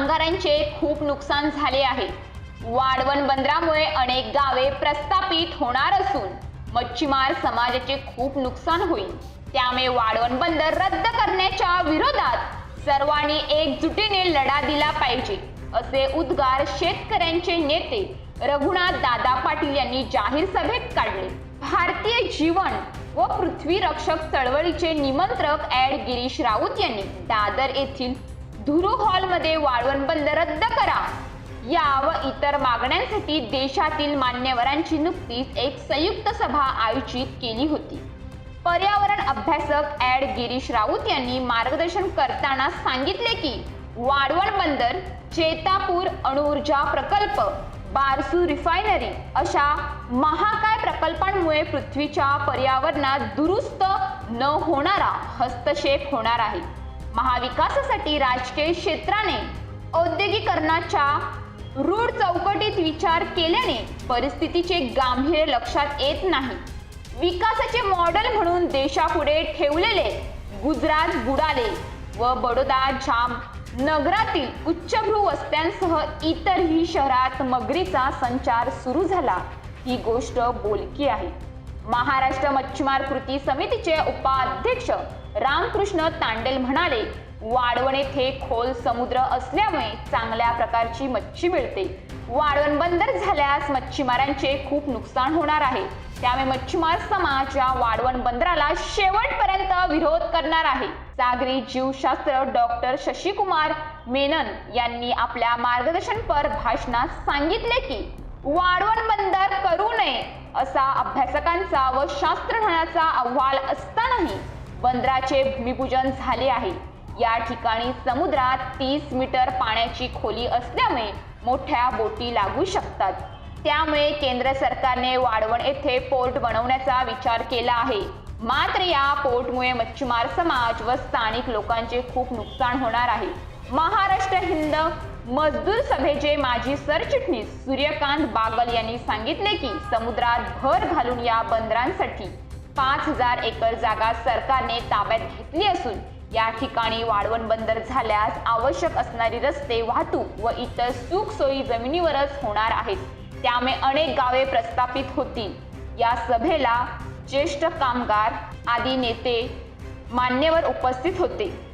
कामगारांचे खूप नुकसान झाले आहे. वाढवण बंदरामुळे अनेक गावे प्रस्थापित होणार असून मच्छीमार समाजाचे खूप नुकसान होईल. त्यामुळे वाढवण बंदर रद्द करण्याच्या विरोधात सर्वांनी एकजुटीने लढा दिला पाहिजे असे उद्गार शेतकऱ्यांचे नेते रघुनाथ दादा पाटील यांनी जाहीर सभेत काढले. भारतीय जीवन व पृथ्वी रक्षक चळवळीचे निमंत्रक ऍड गिरीश राऊत यांनी दादर येथील धुरू हॉलमध्ये वाळवण बंद रद्द करा. या व इतर मागण्यांसाठी देशातील मान्यवरांची नुकतीच एक संयुक्त सभा आयोजित केली होती. पर्यावरण अभ्यासक ॲड गिरीश राऊत यांनी मार्गदर्शन करताना सांगितले की वाढवण बंदर चेतापूर अणुऊर्जा प्रकल्प बारसू रिफायनरी अशा महाकाय प्रकल्पांमुळे पृथ्वीच्या पर्यावरणात दुरुस्त न होणारा हस्तक्षेप होणार आहे. महाविकासासाठी राजकीय क्षेत्राने औद्योगिकरणाच्या रूढ चौकटीत विचार केल्याने परिस्थितीचे गांभीर्य लक्षात येत नाही. विकासाचे मॉडेल म्हणून देशापुढे ठेवलेले गुजरात बुडाले व बडोदा जाम नगरातील उच्चभ्रू वस्त्यांसह इतरही शहरात मगरीचा संचार सुरू झाला. ही गोष्ट बोलकी आहे. महाराष्ट्र मच्छीमार कृती समितीचे उपाध्यक्ष रामकृष्ण तांडेल म्हणाले वाढवण येथे खोल समुद्र असल्यामुळे चांगल्या प्रकारची मच्छी मिळते. वाढवण बंदर झाल्यास मच्छीमारांचे खूप नुकसान होणार आहे. त्यामुळे मच्छीमार समाज या वाढवण बंदराला शेवटपर्यंत विरोध करणार आहे. सागरी जीवशास्त्र डॉक्टर शशिकुमार मेनन यांनी आपल्या मार्गदर्शनपर भाषणात सांगितले की वाढवण बंदर करू नये. असा अभ्यासकांचा व शास्त्रज्ञांचा अहवाल असतानाही बंदराचे भूमिपूजन झाले आहे. या ठिकाणी समुद्रात तीस मीटर पाण्याची खोली असल्यामुळे मोठ्या बोटी लागू शकतात. त्यामुळे केंद्र सरकारने वाढवण येथे पोर्ट बनवण्याचा विचार केला आहे. मात्र या पोर्टमुळे मच्छीमार समाज व स्थानिक लोकांचे खूप नुकसान होणार आहे. महाराष्ट्र हिंद मजदूर सभेचे माजी सरचिटणीस सूर्यकांत बागल यांनी सांगितले की समुद्रात भर घालून या बंदरांसाठी पाच हजार एकर जागा सरकारने ताब्यात घेतली असून या ठिकाणी वाळवण बंदर झाल्यास आवश्यक असणारी रस्ते वाहतूक व इतर सुख सोयी जमिनीवरच होणार आहेत. त्यामुळे अनेक गावे प्रस्थापित होतील. या सभेला ज्येष्ठ कामगार आदी नेते मान्यवर उपस्थित होते.